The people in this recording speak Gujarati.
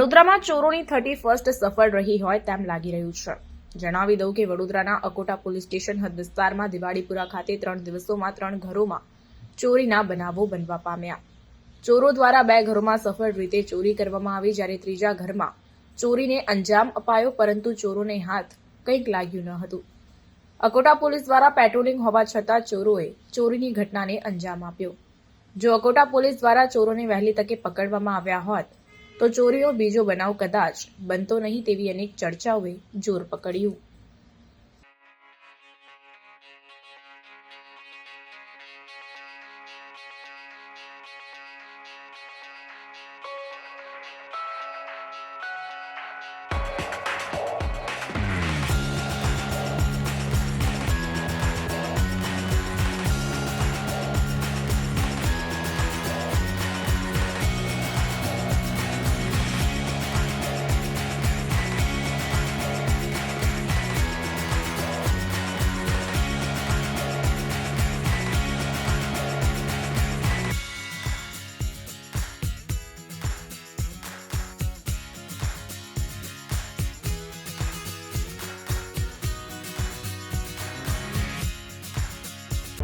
ઘરોમાં ચોરીના જણાવી દઉં કે વડોદરાના અકોટા પોલીસ સ્ટેશન હદ વિસ્તારમાં દિવાળીપુરા ખાતે ત્રણ દિવસોમાં ત્રણ ઘરોમાં ચોરીના બનાવો બનવા પામ્યા. ચોરો દ્વારા બે ઘરોમાં સફળ રીતે ચોરી કરવામાં આવી જ્યારે ત્રીજા ઘરમાં ચોરીને અંજામ અપાયો પરંતુ ચોરોને હાથ કંઈક લાગ્યું ન હતું. અકોટા પોલીસ દ્વારા પેટ્રોલિંગ હોવા છતાં ચોરોએ ચોરીની ઘટનાને અંજામ આપ્યો. જો અકોટા પોલીસ દ્વારા ચોરોને વહેલી તકે પકડવામાં આવ્યા હોત, તો ચોરીનો બીજો બનાવ કદાચ બનતો નહીં તેવી અનેક ચર્ચાઓએ જોર પકડ્યું.